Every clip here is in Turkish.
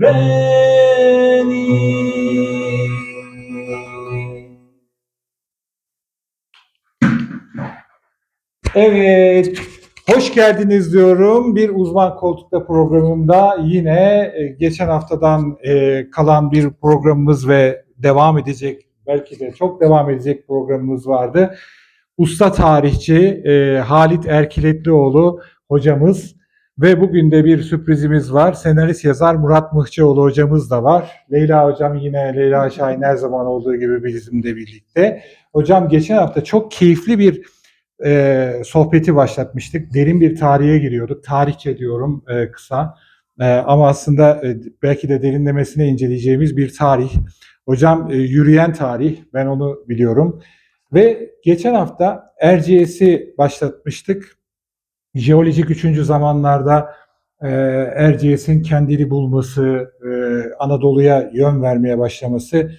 beni Evet, hoş geldiniz diyorum. Bir uzman koltukta programında yine e, geçen haftadan e, kalan bir programımız ve devam edecek, belki de çok devam edecek programımız vardı. Usta tarihçi e, Halit Erkiletlioğlu hocamız ve bugün de bir sürprizimiz var. Senarist yazar Murat Mıhçıoğlu hocamız da var. Leyla hocam yine Leyla Şahin her zaman olduğu gibi bizimle birlikte. Hocam geçen hafta çok keyifli bir e, sohbeti başlatmıştık. Derin bir tarihe giriyorduk. Tarihçe diyorum e, kısa. E, ama aslında e, belki de derinlemesine inceleyeceğimiz bir tarih. Hocam e, yürüyen tarih, ben onu biliyorum. Ve geçen hafta Erciyes'i başlatmıştık. Jeolojik üçüncü zamanlarda e, Erciyes'in kendini bulması, e, Anadolu'ya yön vermeye başlaması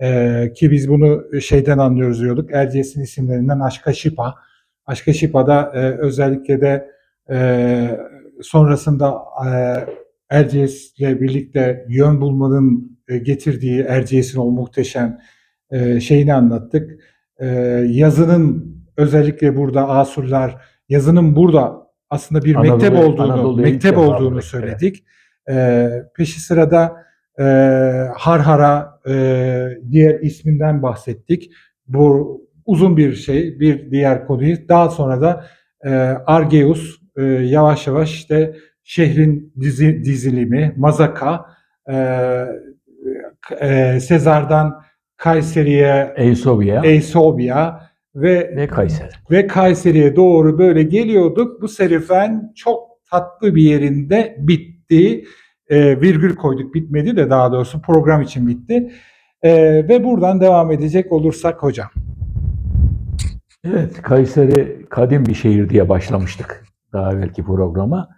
e, ki biz bunu şeyden anlıyoruz diyorduk. Erciyes'in isimlerinden Aşkaşipa. Aşkaşipa'da e, özellikle de e, sonrasında e, Erciyes'le birlikte yön bulmanın e, getirdiği Erciyes'in o muhteşem e, şeyini anlattık. E, yazının özellikle burada Asurlar yazının burada aslında bir Anadolu- mektep olduğunu Anadolu'ya mektep olduğunu söyledik. E, peşi sırada e, Harhara e, diğer isminden bahsettik. Bu uzun bir şey, bir diğer konuyu. Daha sonra da e, Argeus e, yavaş yavaş işte şehrin dizi, dizilimi, Mazaka, e, e, Sezar'dan Kayseri'ye, Eysobya Eysobya ve ve Kayseri. ve Kayseri'ye doğru böyle geliyorduk. Bu serüven çok tatlı bir yerinde bitti. E, virgül koyduk bitmedi de daha doğrusu program için bitti. E, ve buradan devam edecek olursak hocam. Evet, Kayseri kadim bir şehir diye başlamıştık daha evvelki programa.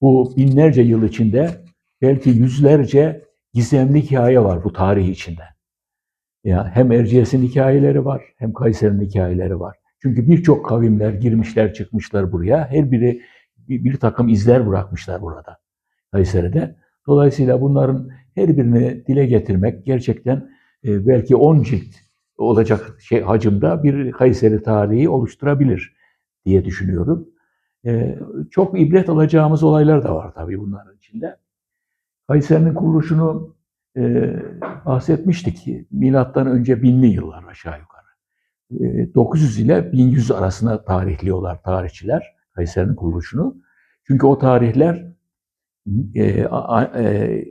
Bu binlerce yıl içinde belki yüzlerce gizemli hikaye var bu tarih içinde. Ya hem Erciyes'in hikayeleri var, hem Kayseri'nin hikayeleri var. Çünkü birçok kavimler girmişler, çıkmışlar buraya. Her biri bir, bir takım izler bırakmışlar burada, Kayseri'de. Dolayısıyla bunların her birini dile getirmek gerçekten e, belki 10 cilt olacak şey hacimde bir Kayseri tarihi oluşturabilir diye düşünüyorum. Ee, çok ibret alacağımız olaylar da var tabii bunların içinde. Kayseri'nin kuruluşunu e, bahsetmiştik. Milattan önce binli yıllar aşağı yukarı. E, 900 ile 1100 arasında tarihliyorlar tarihçiler Kayseri'nin kuruluşunu. Çünkü o tarihler e, a- e,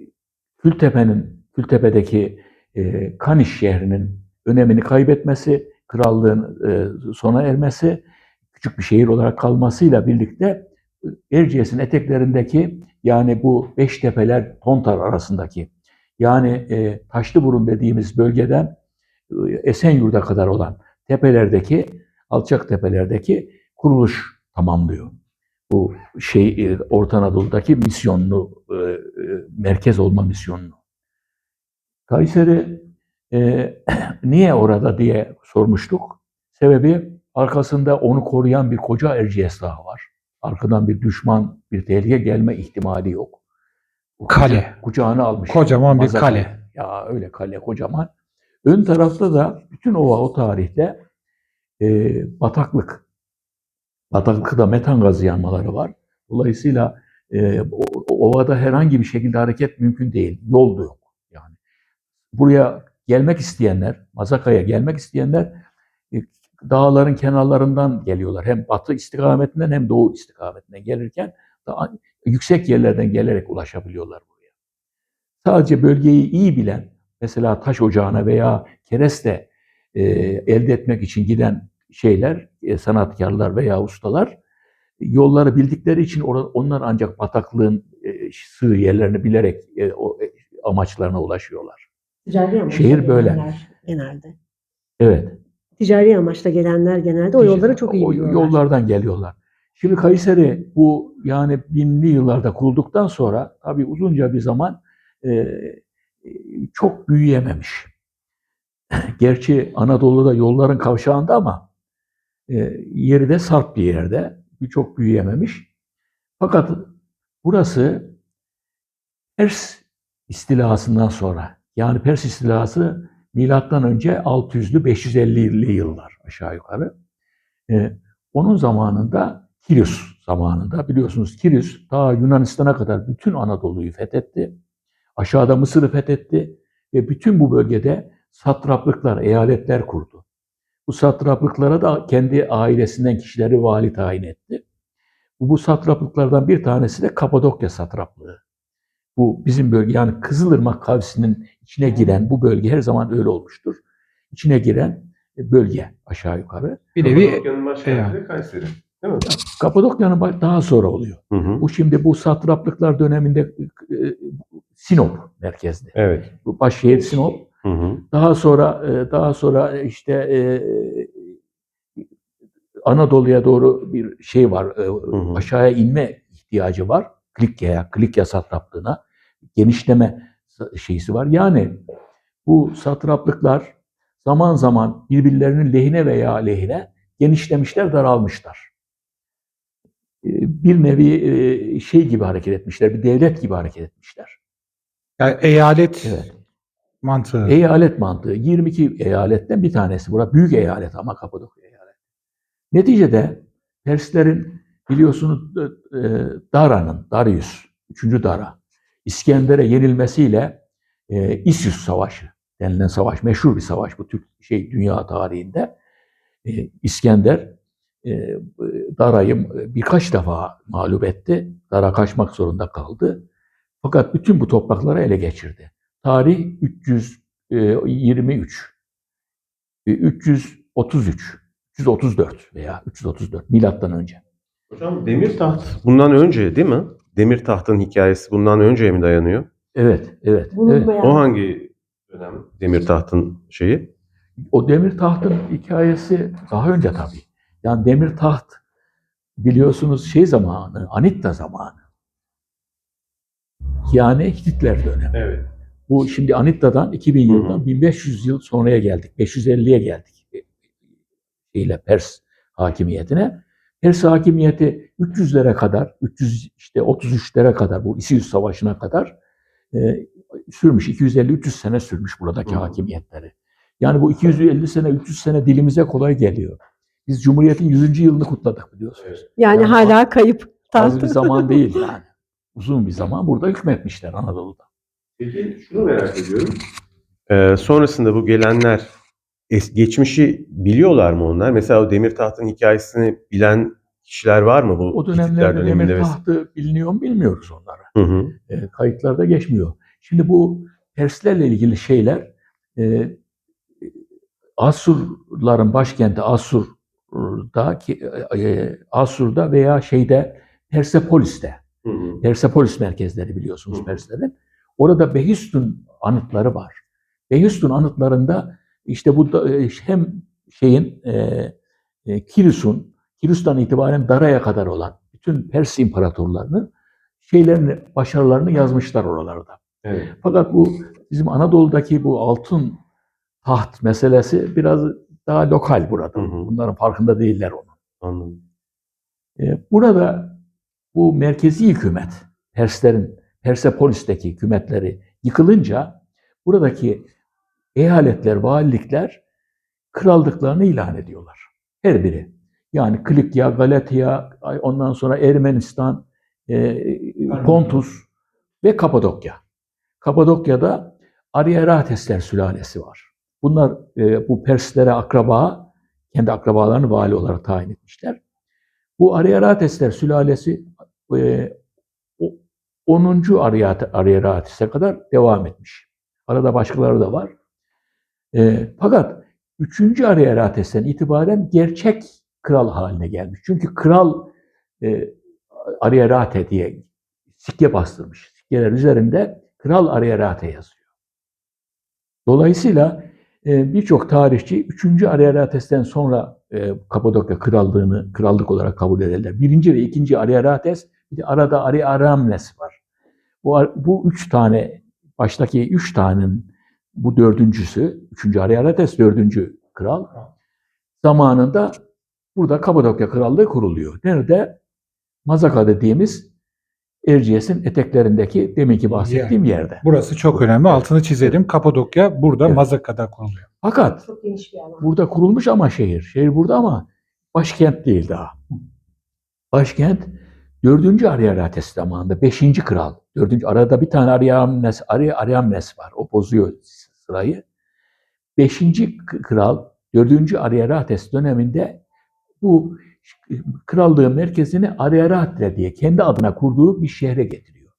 Kültepe'nin Kültepe'deki e, Kaniş şehrinin önemini kaybetmesi, krallığın e, sona ermesi, küçük bir şehir olarak kalmasıyla birlikte e, Erciyes'in eteklerindeki yani bu Beştepeler Tontar arasındaki yani e, Taşlıburun dediğimiz bölgeden e, Esenyurt'a kadar olan tepelerdeki alçak tepelerdeki kuruluş tamamlıyor. Bu şey e, Orta Anadolu'daki misyonlu e, e, merkez olma misyonunu. Kayseri e, niye orada diye sormuştuk. Sebebi arkasında onu koruyan bir koca Erciyes Dağı var. Arkadan bir düşman, bir tehlike gelme ihtimali yok. Kale. kuca- Kucağına almış. Kocaman bir Mazaka. kale. Ya öyle kale kocaman. Ön tarafta da bütün ova o tarihte e, bataklık. Bataklıkta metan gazı yanmaları var. Dolayısıyla e, ovada herhangi bir şekilde hareket mümkün değil. Yol da yok. Yani buraya gelmek isteyenler, Mazaka'ya gelmek isteyenler e, dağların kenarlarından geliyorlar. Hem batı istikametinden hem doğu istikametinden gelirken daha yüksek yerlerden gelerek ulaşabiliyorlar buraya. Sadece bölgeyi iyi bilen, mesela taş ocağına veya kereste e, elde etmek için giden şeyler, e, sanatkarlar veya ustalar yolları bildikleri için onlar ancak bataklığın e, sığ yerlerini bilerek e, o e, amaçlarına ulaşıyorlar. Ticari amaçla Şehir böyle. genelde. Evet. Ticari amaçla gelenler genelde o yollara çok iyi O biliyorlar. yollardan geliyorlar. Şimdi Kayseri bu yani binli yıllarda kurulduktan sonra tabii uzunca bir zaman e, e, çok büyüyememiş. Gerçi Anadolu'da yolların kavşağında ama e, yeri de sarp bir yerde. Çok büyüyememiş. Fakat burası Pers istilasından sonra yani Pers istilası milattan önce 600'lü 550'li yıllar aşağı yukarı. E, onun zamanında Kirios zamanında biliyorsunuz Kirios ta Yunanistan'a kadar bütün Anadolu'yu fethetti. Aşağıda Mısır'ı fethetti ve bütün bu bölgede satraplıklar, eyaletler kurdu. Bu satraplıklara da kendi ailesinden kişileri vali tayin etti. Bu, bu satraplıklardan bir tanesi de Kapadokya satraplığı. Bu bizim bölge yani Kızılırmak kavsinin içine giren bu bölge her zaman öyle olmuştur. İçine giren bölge aşağı yukarı. Bir nevi Kapadokya'nın başkenti Kayseri. Değil mi? Kapadokya'nın daha sonra oluyor. Hı hı. Bu şimdi bu satraplıklar döneminde e, Sinop merkezli. Evet. Bu başşehir Sinop. Hı hı. Daha sonra e, daha sonra işte e, Anadolu'ya doğru bir şey var. e, hı. Aşağıya inme ihtiyacı var. Klikya'ya, Klikya satraplığına genişleme şeysi var. Yani bu satraplıklar zaman zaman birbirlerinin lehine veya aleyhine genişlemişler, daralmışlar. E, Bir nevi e, şey gibi hareket etmişler, bir devlet gibi hareket etmişler. yani eyalet Evet. mantığı. Eyalet mantığı. 22 eyaletten bir tanesi. Burada büyük eyalet ama Kapadokya eyalet. Neticede Perslerin biliyorsunuz e, Dara'nın, Darius, 3. Dara, İskender'e yenilmesiyle e, İsyus Savaşı denilen savaş, meşhur bir savaş bu Türk şey dünya tarihinde. E, İskender e, Dara'yı birkaç defa mağlup etti. Dara kaçmak zorunda kaldı. Fakat bütün bu toprakları ele geçirdi. Tarih 323. e, 333. 334 veya 334 milattan önce. Hocam demir taht bundan önce değil mi? Demir tahtın hikayesi bundan önceye mi dayanıyor? Evet, evet. evet. O hangi dönem demir tahtın şeyi? O demir tahtın hikayesi daha önce tabii. Yani demir taht biliyorsunuz şey zamanı, Anitta zamanı. Yani Hititler dönemi. Evet. Bu şimdi Anitta'dan 2000 Hı hı. yıldan 1500 yıl sonraya geldik. 550'ye geldik. Şeyle Pers hakimiyetine. Pers hakimiyeti 300'lere kadar, 300 işte 33'lere kadar bu İsius Savaşı'na kadar e, sürmüş. 250-300 sene sürmüş buradaki Hı hı. hakimiyetleri. Yani bu 250 sene, 300 sene dilimize kolay geliyor. Biz Cumhuriyet'in 100. yılını kutladık biliyorsunuz. yani, Yani hala kayıp. Az bir zaman değil yani. Uzun bir zaman burada hükmetmişler Anadolu'da. Peki şunu merak ediyorum. Ee, sonrasında bu gelenler es- geçmişi biliyorlar mı onlar? Mesela o demir tahtın hikayesini bilen kişiler var mı bu O dönemlerde döneminde? demir tahtı biliniyor mu bilmiyoruz onları. Hı hı. E, kayıtlarda geçmiyor. Şimdi bu Perslerle ilgili şeyler e, Asurların başkenti Asur'da ki e, Asur'da veya şeyde Persepolis'te Hı hı. Persepolis merkezleri biliyorsunuz Hı. Perslerin. Orada Behistun anıtları var. Behistun anıtlarında işte bu da, e, hem şeyin e, e, Kiris'un Kiris'ten itibaren Dara'ya kadar olan bütün Pers imparatorlarının şeylerini, başarılarını yazmışlar oralarda. Evet. Fakat bu bizim Anadolu'daki bu altın taht meselesi biraz daha lokal burada. Hı hı. Bunların farkında değiller onu. Anladım. E, Burada bu merkezi hükümet, Perslerin, Persepolis'teki hükümetleri yıkılınca buradaki eyaletler, valilikler krallıklarını ilan ediyorlar. Her biri. Yani Klikya, Galatia, ay- ondan sonra Ermenistan, e, Pontus ve Kapadokya. Kapadokya'da Ariaratesler sülalesi var. Bunlar e, bu Perslere akraba, kendi akrabalarını vali olarak tayin etmişler. Bu Ariaratesler sülalesi e, o- 10. Ariat- Ariarates'e kadar devam etmiş. Arada başkaları da var. E, fakat 3. Ariarates'ten itibaren gerçek kral haline gelmiş. Çünkü kral e, Ariarate diye sikke bastırmış. Sikkeler üzerinde Kral Ariarate yazıyor. Dolayısıyla birçok tarihçi 3. Ariarates'ten sonra e, Kapadokya krallığını krallık olarak kabul ederler. Birinci ve ikinci Ariarates bir de arada Ariaramnes var. Bu, bu üç tane baştaki üç tanenin bu dördüncüsü, üçüncü Ariarates dördüncü kral zamanında burada Kapadokya Krallığı kuruluyor. Nerede? Mazaka dediğimiz Erciyes'in eteklerindeki deminki bahsettiğim yerde. Burası çok önemli. Altını çizelim. Kapadokya burada Evet. Mazaka'da kuruluyor. Fakat Çok geniş bir alan. burada kurulmuş ama şehir. Şehir burada ama başkent değil daha. Başkent 4. Ariarates zamanında 5. kral. 4. arada bir tane Ariamnes, Ari, Ariamnes var. O bozuyor sırayı. 5. kral 4. Ariarates döneminde bu krallığın merkezini Ariarate diye kendi adına kurduğu bir şehre getiriyor.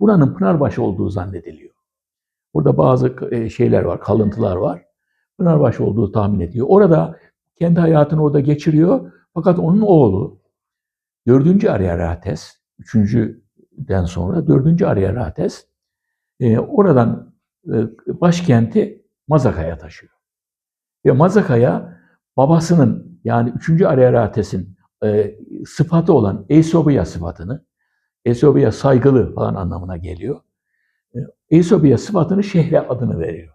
Buranın Pınarbaşı olduğu zannediliyor. Burada bazı e, şeyler var, kalıntılar var. Pınarbaşı olduğu tahmin ediyor. Orada kendi hayatını orada geçiriyor. Fakat onun oğlu 4. Ariarates, 3.den sonra 4. Ariarates e, oradan e, başkenti Mazaka'ya taşıyor. Ve Mazaka'ya babasının yani 3. Ariarates'in e, sıfatı olan Eisobia sıfatını, Eisobia saygılı falan anlamına geliyor. Eisobia sıfatını şehre adını veriyor.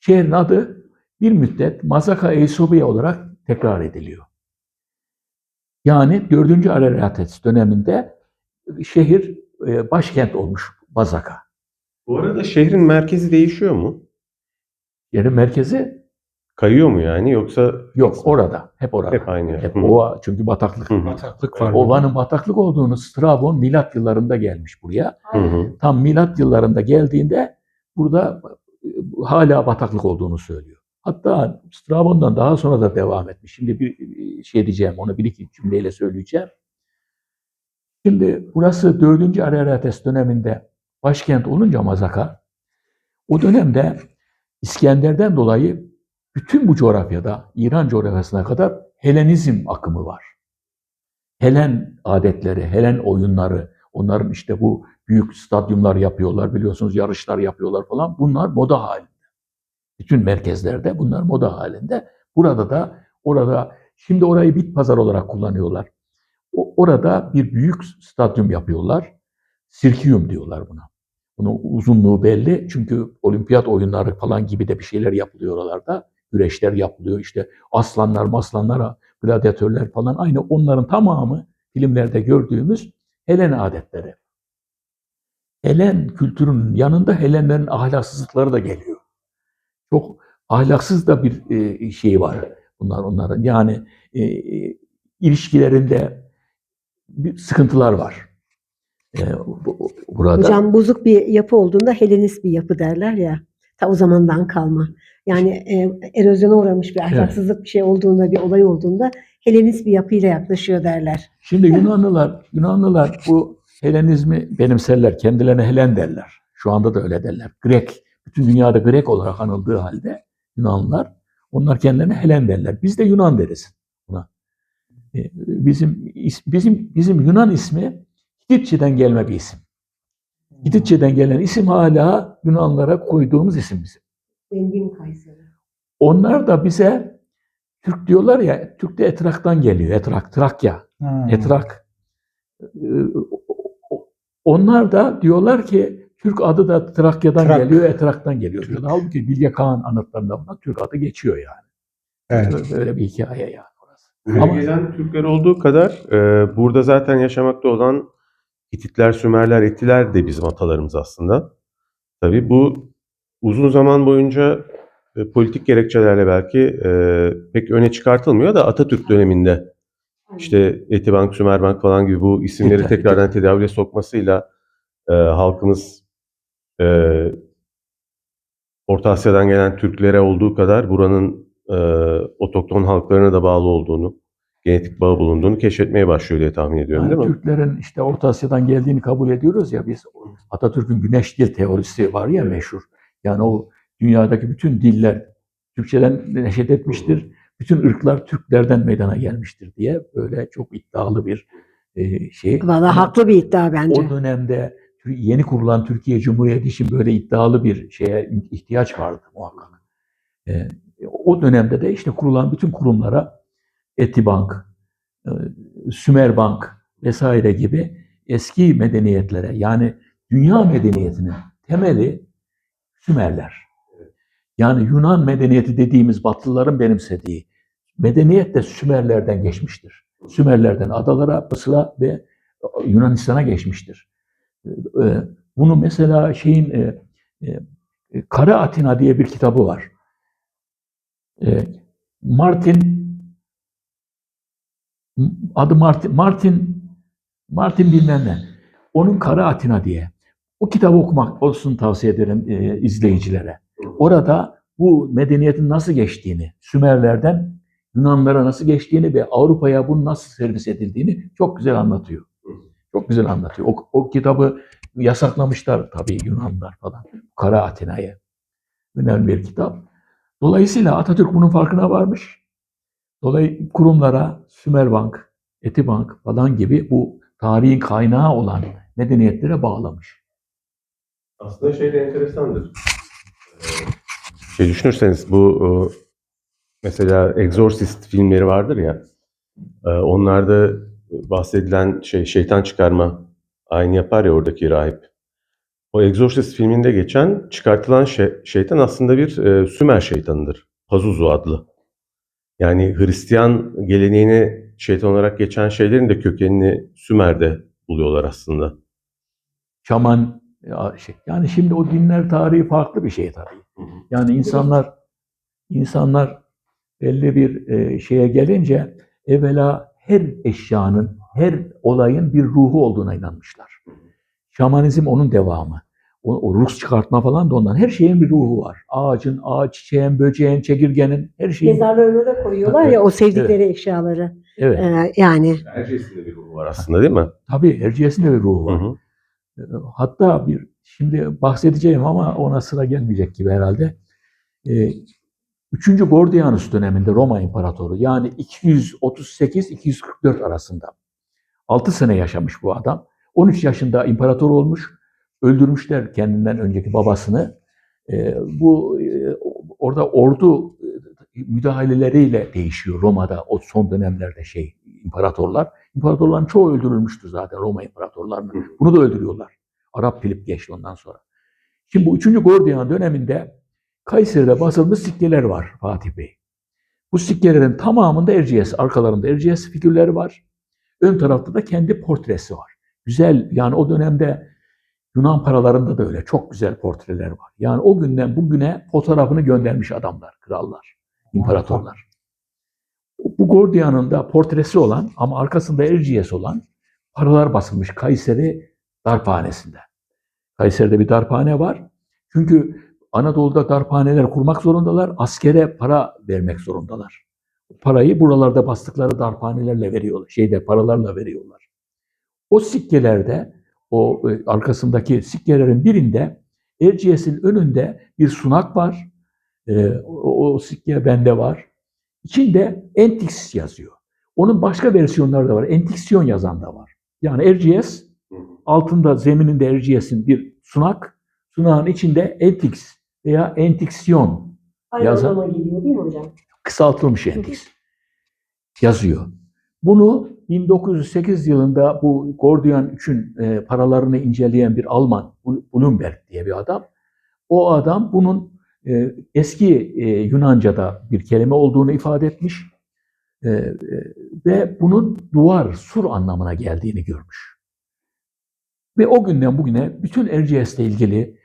Şehrin adı bir müddet Mazaka Eisobia olarak tekrar ediliyor. Yani 4. Ariarates döneminde şehir e, başkent olmuş Mazaka. Bu arada şehrin merkezi değişiyor mu? Yerin merkezi Kayıyor mu yani yoksa yok orada. Hep orada. hep aynı yer? Hep Hı. ova çünkü bataklık. Hı. Bataklık var. Ovanın bataklık olduğunu Strabon milat yıllarında gelmiş buraya. Hı hı. Tam milat yıllarında geldiğinde burada e, hala bataklık olduğunu söylüyor. Hatta Strabon'dan daha sonra da devam etmiş. Şimdi bir şey diyeceğim, onu bir iki cümleyle söyleyeceğim. Şimdi burası 4. Ariarates döneminde başkent olunca Mazaka, o dönemde İskender'den dolayı bütün bu coğrafyada, İran coğrafyasına kadar Helenizm akımı var. Helen adetleri, Helen oyunları, onların işte bu büyük stadyumlar yapıyorlar biliyorsunuz, yarışlar yapıyorlar falan. Bunlar moda halinde. Bütün merkezlerde bunlar moda halinde. Burada da orada şimdi orayı bit pazar olarak kullanıyorlar. O, orada bir büyük stadyum yapıyorlar. Sirkiyum diyorlar buna. Bunun uzunluğu belli çünkü olimpiyat oyunları falan gibi de bir şeyler yapılıyor oralarda. Güreşler yapılıyor işte aslanlar maslanlar, gladyatörler falan aynı onların tamamı filmlerde gördüğümüz Helen adetleri. Helen kültürünün yanında Helenlerin ahlaksızlıkları da geliyor. Çok ahlaksız da bir e, şey var bunlar onların. Yani e, ilişkilerinde bir sıkıntılar var. E, bu- burada. Hocam bozuk bir yapı olduğunda Helenist bir yapı derler ya. Ta o zamandan kalma. Yani e, erozyona uğramış bir ahlaksızlık bir şey olduğunda, bir olay olduğunda Helenist bir yapıyla yaklaşıyor derler. Şimdi Yunanlılar, Yunanlılar bu Helenizmi benimserler. Kendilerine Helen derler. Şu anda da öyle derler. Grek, bütün dünyada Grek olarak anıldığı halde Yunanlılar, onlar kendilerine Helen derler. Biz de Yunan deriz buna. E, Bizim bizim bizim Yunan ismi Hititçeden gelme bir isim. Hititçeden gelen isim hala Yunanlara koyduğumuz isim bizim. Zengin Kayseri. Onlar da bize Türk diyorlar ya, Türk de Etrak'tan geliyor. Etrak, Trakya. Hmm. Etrak. Ee, Onlar da diyorlar ki Türk adı da Trakya'dan Trak. geliyor, Etrak'tan geliyor. Türk. Halbuki Bilge Kağan anıtlarında buna Türk adı geçiyor yani. Evet. Böyle- bir hikaye yani Ama- gelen Türkler olduğu kadar e, burada zaten yaşamakta olan Hititler, Sümerler, Ettiler de bizim atalarımız aslında. Tabii bu uzun zaman boyunca e, politik gerekçelerle belki e, pek öne çıkartılmıyor da Atatürk döneminde. İşte Etibank, Sümerbank falan gibi bu isimleri tekrardan tedavüle sokmasıyla e, halkımız e, Orta Asya'dan gelen Türklere olduğu kadar buranın e, otokton halklarına da bağlı olduğunu, genetik bağı bulunduğunu keşfetmeye başlıyor diye tahmin ediyorum Yani değil mi? Türklerin işte Orta Asya'dan geldiğini kabul ediyoruz ya biz Atatürk'ün güneş dil teorisi var ya meşhur. Yani o dünyadaki bütün diller Türkçeden neşet etmiştir. Bütün ırklar Türklerden meydana gelmiştir diye böyle çok iddialı bir e, şey. Vallahi Ama haklı bir iddia bence. O dönemde yeni kurulan Türkiye Cumhuriyeti için böyle iddialı bir şeye ihtiyaç vardı muhakkak. E, o dönemde de işte kurulan bütün kurumlara Etibank, e, Sümerbank vesaire gibi eski medeniyetlere yani dünya medeniyetinin temeli Sümerler. Yani Yunan medeniyeti dediğimiz Batılıların benimsediği medeniyet de Sümerlerden geçmiştir. Sümerlerden adalara, Mısır'a ve Yunanistan'a geçmiştir. Ee, Bunu mesela şeyin e, e, Kara Atina diye bir kitabı var. E, Martin adı Martin Martin Martin bilmem ne. Onun Kara Atina diye. O kitabı okumak olsun tavsiye ederim e, izleyicilere. Orada bu medeniyetin nasıl geçtiğini, Sümerlerden Yunanlara nasıl geçtiğini ve Avrupa'ya bunun nasıl servis edildiğini çok güzel anlatıyor. Çok güzel anlatıyor. O, o kitabı yasaklamışlar tabii Yunanlar falan. Kara Atina'yı. Önemli bir kitap. Dolayısıyla Atatürk bunun farkına varmış. Dolayı kurumlara Sümerbank, Etibank falan gibi bu tarihin kaynağı olan medeniyetlere bağlamış. Aslında şey de enteresandır. Ee, Şey düşünürseniz bu e, mesela Exorcist filmleri vardır ya. e, Onlarda bahsedilen şey şeytan çıkarma aynı yapar ya oradaki rahip. O Exorcist filminde geçen çıkartılan şey, şeytan aslında bir e, Sümer şeytanıdır. Pazuzu adlı. Yani Hristiyan geleneğine şeytan olarak geçen şeylerin de kökenini Sümer'de buluyorlar aslında. Şaman şey. Yani şimdi o dinler tarihi farklı bir şey tabii. Yani insanlar insanlar belli bir e, şeye gelince evvela her eşyanın, her olayın bir ruhu olduğuna inanmışlar. Şamanizm onun devamı. O, o Rus çıkartma falan da ondan. Her şeyin bir ruhu var. Ağacın, ağaç, çiçeğin, böceğin, çekirgenin, her şeyin. Mezarlarına da koyuyorlar ya o sevdikleri eşyaları. Evet. Ee, yani Erciyes'in bir ruhu var aslında değil mi? Tabii Erciyes'in de bir ruhu Hı var. hı. Hatta bir şimdi bahsedeceğim ama ona sıra gelmeyecek gibi herhalde. Ee, 3. Gordianus döneminde Roma İmparatoru yani 238-244 arasında 6 sene yaşamış bu adam. 13 yaşında imparator olmuş. Öldürmüşler kendinden önceki babasını. Ee, bu e, orada ordu e, müdahaleleriyle değişiyor Roma'da o son dönemlerde şey imparatorlar. İmparatorların çoğu öldürülmüştür zaten Roma imparatorlarının. Bunu da öldürüyorlar. Arap Filip geçti ondan sonra. Şimdi bu 3. Gordian döneminde Kayseri'de basılmış sikkeler var Fatih Bey. Bu sikkelerin tamamında Erciyes, arkalarında Erciyes figürleri var. Ön tarafta da kendi portresi var. Güzel yani o dönemde Yunan paralarında da öyle çok güzel portreler var. Yani o günden bugüne fotoğrafını göndermiş adamlar, krallar, imparatorlar. Bu Gordian'ın da portresi olan ama arkasında Erciyes olan paralar basılmış Kayseri darphanesinde. Kayseri'de bir darphane var. Çünkü Anadolu'da darphaneler kurmak zorundalar. Askere para vermek zorundalar. Parayı buralarda bastıkları darphanelerle veriyorlar. Şeyde paralarla veriyorlar. O sikkelerde o e, arkasındaki sikkelerin birinde Erciyes'in önünde bir sunak var. E, o, o sikke bende var. İçinde Entix yazıyor. Onun başka versiyonları da var. Entiksiyon yazan da var. Yani Erciyes altında zemininde Erciyes'in bir sunak, sunağın içinde Entix veya Entiksiyon aynı Yazan- geliyor değil mi hocam? kısaltılmış Entix yazıyor. Bunu 1908 yılında bu Gordian 3'ün e, paralarını inceleyen bir Alman, Bloomberg diye bir adam. O adam bunun e, eski e, Yunanca'da bir kelime olduğunu ifade etmiş e, ve bunun duvar, sur anlamına geldiğini görmüş. Ve o günden bugüne bütün Erciyes'le ilgili,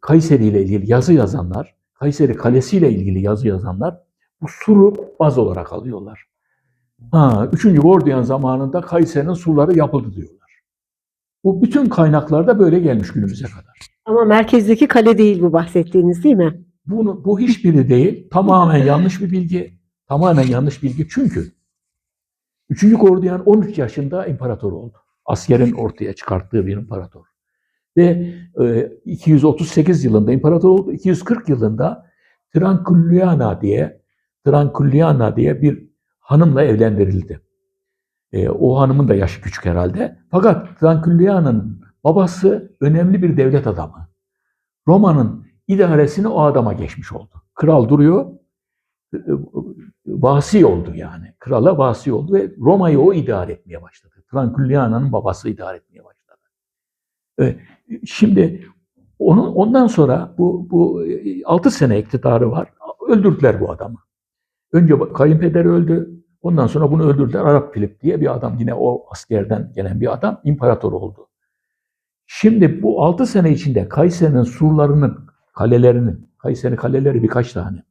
Kayseri ile ilgili yazı yazanlar, Kayseri Kalesi ile ilgili yazı yazanlar bu suru baz olarak alıyorlar. Ha, 3. Gordian zamanında Kayseri'nin surları yapıldı diyorlar. Bu bütün kaynaklarda böyle gelmiş günümüze kadar. Ama merkezdeki kale değil bu bahsettiğiniz değil mi? Bunu, bu hiçbiri değil. Tamamen yanlış bir bilgi. Tamamen yanlış bilgi. Çünkü 3. Gordian 13 yaşında imparator oldu. Askerin ortaya çıkarttığı bir imparator. Ve e, 238 yılında imparator oldu. 240 yılında Tranquilliana diye Tranquilliana diye bir hanımla evlendirildi. E, o hanımın da yaşı küçük herhalde. Fakat Tranquilliana'nın babası önemli bir devlet adamı. Roma'nın idaresini o adama geçmiş oldu. Kral duruyor, e, vasi oldu yani. Krala vasi oldu ve Roma'yı o idare etmeye başladı. Tranquilliana'nın babası idare etmeye başladı. E, Şimdi onun, ondan sonra bu, bu 6 sene iktidarı var. Öldürdüler bu adamı. Önce kayınpederi öldü. Ondan sonra bunu öldürdüler. Arap Filip diye bir adam. Yine o askerden gelen bir adam. imparator oldu. Şimdi bu 6 sene içinde Kayseri'nin surlarının, kalelerinin, Kayseri kaleleri birkaç tane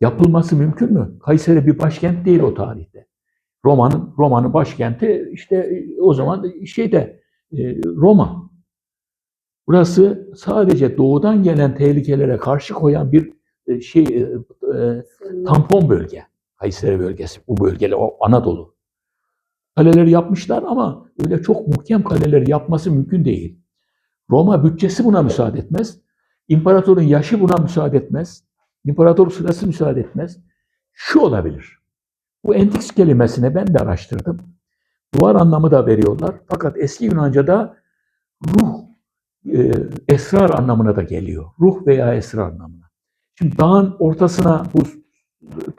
yapılması mümkün mü? Kayseri bir başkent değil o tarihte. Roma'nın Roma'nın başkenti işte o zaman şeyde e, Roma. Burası sadece doğudan gelen tehlikelere karşı koyan bir e, şey e, e, tampon bölge. Kayseri bölgesi. Bu bölgeler o Anadolu. Kaleleri yapmışlar ama öyle çok muhkem kaleleri yapması mümkün değil. Roma bütçesi buna müsaade etmez. İmparatorun yaşı buna müsaade etmez. İmparator sırası müsaade etmez. Şu olabilir. Bu entix kelimesine ben de araştırdım. Duvar anlamı da veriyorlar. Fakat eski Yunanca'da ruh, e, esrar anlamına da geliyor. Ruh veya esrar anlamına. Şimdi dağın ortasına bu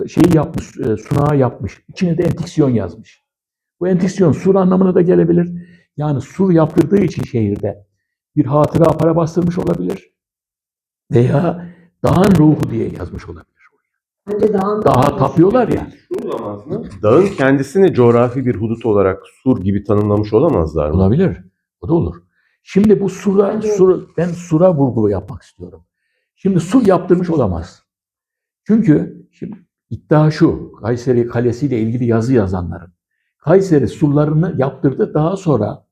şeyi yapmış, e, sunağı yapmış. İçine de entiksiyon yazmış. Bu entiksiyon sur anlamına da gelebilir. Yani sur yaptırdığı için şehirde bir hatıra para bastırmış olabilir. Veya dağın ruhu diye yazmış olabilir. Bence dağın Dağa tapıyorlar ya. Şu olamaz mı? Dağın kendisini coğrafi bir hudut olarak sur gibi tanımlamış olamazlar mı? Olabilir. O da olur. Şimdi bu sura, sur, ben sura vurgu yapmak istiyorum. Şimdi sur yaptırmış olamaz. Çünkü şimdi iddia şu, Kayseri Kalesi ile ilgili yazı yazanların. Kayseri surlarını yaptırdı. Daha sonra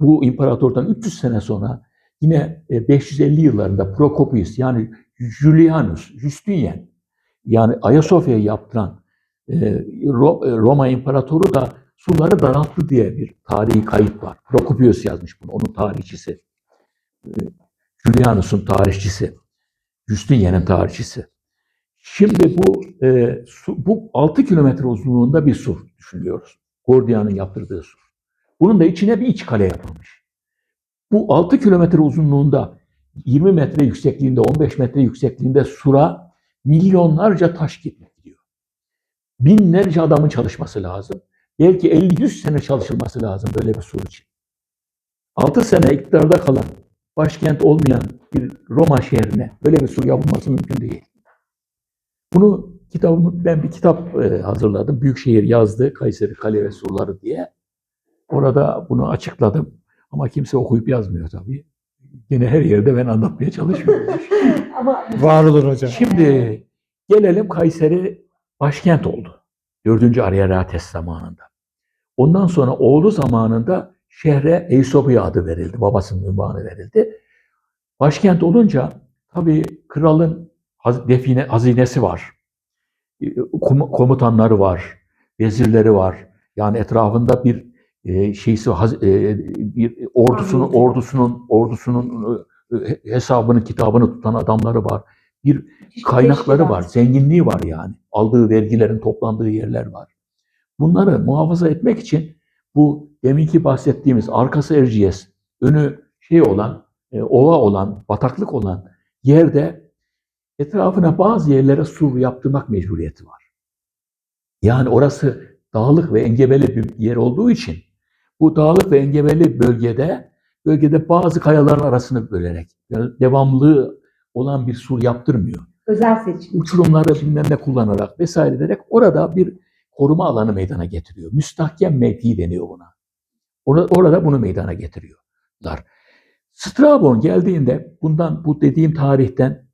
bu imparatordan 300 sene sonra yine e, 550 yıllarında Prokopius yani Julianus, Justinian yani Ayasofya'yı yaptıran e, e, Roma İmparatoru da surları daralttı diye bir tarihi kayıt var. Prokopius yazmış bunu, onun tarihçisi. E, Julianus'un tarihçisi. Justinian'ın tarihçisi. Şimdi bu e, su, bu 6 kilometre uzunluğunda bir sur düşünüyoruz. Gordian'ın yaptırdığı sur. Bunun da içine bir iç kale yapılmış. Bu 6 kilometre uzunluğunda 20 metre yüksekliğinde, 15 metre yüksekliğinde sura milyonlarca taş gidiyor. Binlerce adamın çalışması lazım. Belki 50-100 sene çalışılması lazım böyle bir sur için. 6 sene iktidarda kalan, başkent olmayan bir Roma şehrine böyle bir sur yapılması mümkün değil. Bunu kitabımı ben bir kitap e, hazırladım. Büyükşehir yazdı Kayseri Kale ve Surları diye. Orada bunu açıkladım. Ama kimse okuyup yazmıyor tabii. Yine her yerde ben anlatmaya çalışmıyorum. ama Var olun hocam. Şimdi gelelim Kayseri başkent oldu. 4. Ariarates zamanında. Ondan sonra oğlu zamanında şehre Eysopya adı verildi. Babasının ünvanı verildi. Başkent olunca tabii kralın define, hazinesi var. E, kom- Komutanları var. Vezirleri var. Yani etrafında bir e, şeysi e, bir ordusunun ordusunun ordusunun e, hesabını kitabını tutan adamları var. Bir kaynakları var, zenginliği var yani. Aldığı vergilerin toplandığı yerler var. Bunları muhafaza etmek için bu deminki bahsettiğimiz arkası Erciyes, önü şey olan, e, ova olan, bataklık olan yerde etrafına bazı yerlere sur yaptırmak mecburiyeti var. Yani orası dağlık ve engebeli bir yer olduğu için bu dağlık ve engebeli bölgede bölgede bazı kayaların arasını bölerek yani devamlı olan bir sur yaptırmıyor özel seçim. uçurumları bilmem ne kullanarak vesaire ederek orada bir koruma alanı meydana getiriyor. Müstahkem mevki deniyor buna. Orada, bunu meydana getiriyorlar. Strabon geldiğinde bundan bu dediğim tarihten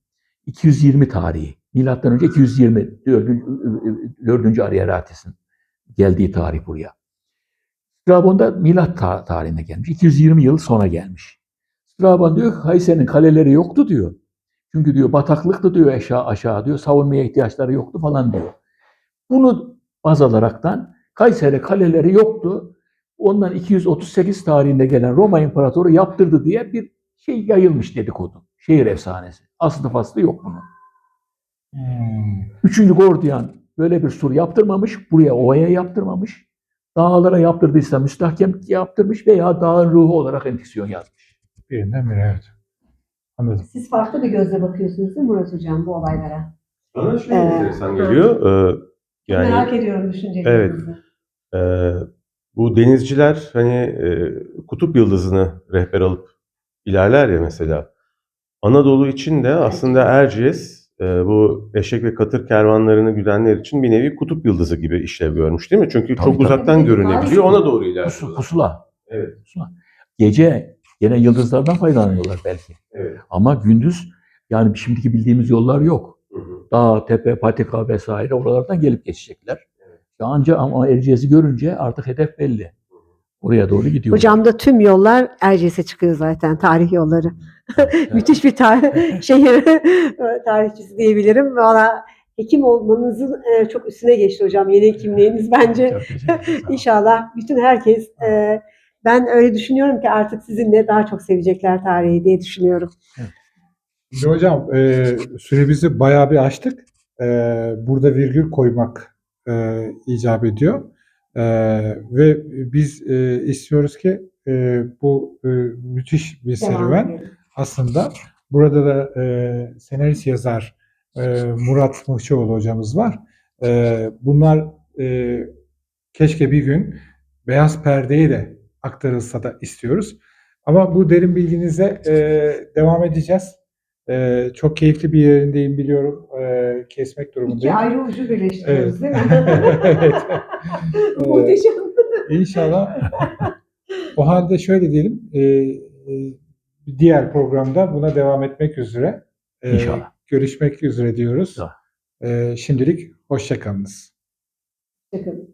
220 tarihi. Milattan önce 220 4. 4. Ariarates'in geldiği tarih buraya. Strabon da milat ta- tarihine gelmiş. 220 yıl sonra gelmiş. Strabon diyor ki Kayseri'nin kaleleri yoktu diyor. Çünkü diyor bataklıktı diyor aşağı aşağı diyor. Savunmaya ihtiyaçları yoktu falan diyor. Bunu baz alaraktan Kayseri kaleleri yoktu. Ondan 238 tarihinde gelen Roma İmparatoru yaptırdı diye bir şey yayılmış dedikodu. Şehir efsanesi. Aslı faslı yok bunun. Hmm. Üçüncü Gordiyan böyle bir sur yaptırmamış, buraya ovaya yaptırmamış. Dağlara yaptırdıysa müstahkem yaptırmış veya dağın ruhu olarak endiksiyon yazmış. Birinden biri evet. Anladım. Siz farklı bir gözle bakıyorsunuz değil mi Murat Hocam bu olaylara? Bana şey Ee, enteresan geliyor. Ee, yani Merak ediyorum düşüncelerinizi. Ee, bu denizciler hani e, kutup yıldızını rehber alıp ilerler ya mesela. Anadolu için de aslında Erciyes e, bu eşek ve katır kervanlarını güdenler için bir nevi kutup yıldızı gibi işlev görmüş değil mi? Çünkü Tabii, çok tabii. uzaktan görünebiliyor. Ona doğru Pusu, ilerliyorlar. pusula. Evet. pusula. Gece gene yıldızlardan faydalanıyorlar belki. Evet. Ama gündüz yani şimdiki bildiğimiz yollar yok. Dağ, tepe, patika vesaire oralardan gelip geçecekler. Ya Anca ama Erciyes'i görünce artık hedef belli. Oraya doğru gidiyor. Hocam da tüm yollar Erciyes'e çıkıyor zaten tarih yolları. Müthiş bir tarih, şehir tarihçisi diyebilirim. Valla hekim olmanızın e, çok üstüne geçti hocam yeni hekimliğiniz bence. İnşallah bütün herkes e, ben öyle düşünüyorum ki artık sizinle daha çok sevecekler tarihi diye düşünüyorum. Şimdi hocam e, süremizi bayağı bir açtık. E, burada virgül koymak e, icap ediyor. E, ve biz e, istiyoruz ki e, bu e, müthiş bir Devam serüven edelim. aslında. Burada da e, senarist yazar e, Murat Mıhçıoğlu hocamız var. E, bunlar e, keşke bir gün beyaz perdeye de aktarılsa da istiyoruz. Ama bu derin bilginize e, devam edeceğiz. E, çok keyifli bir yerindeyim biliyorum. E, kesmek İki durumundayım. ayrı ucu birleştiriyoruz Evet. değil mi? Evet. Muhteşem. İnşallah. O halde şöyle diyelim. e, e, diğer programda buna devam etmek üzere. e, İnşallah. Görüşmek üzere diyoruz. E, şimdilik hoşçakalınız. Bakın.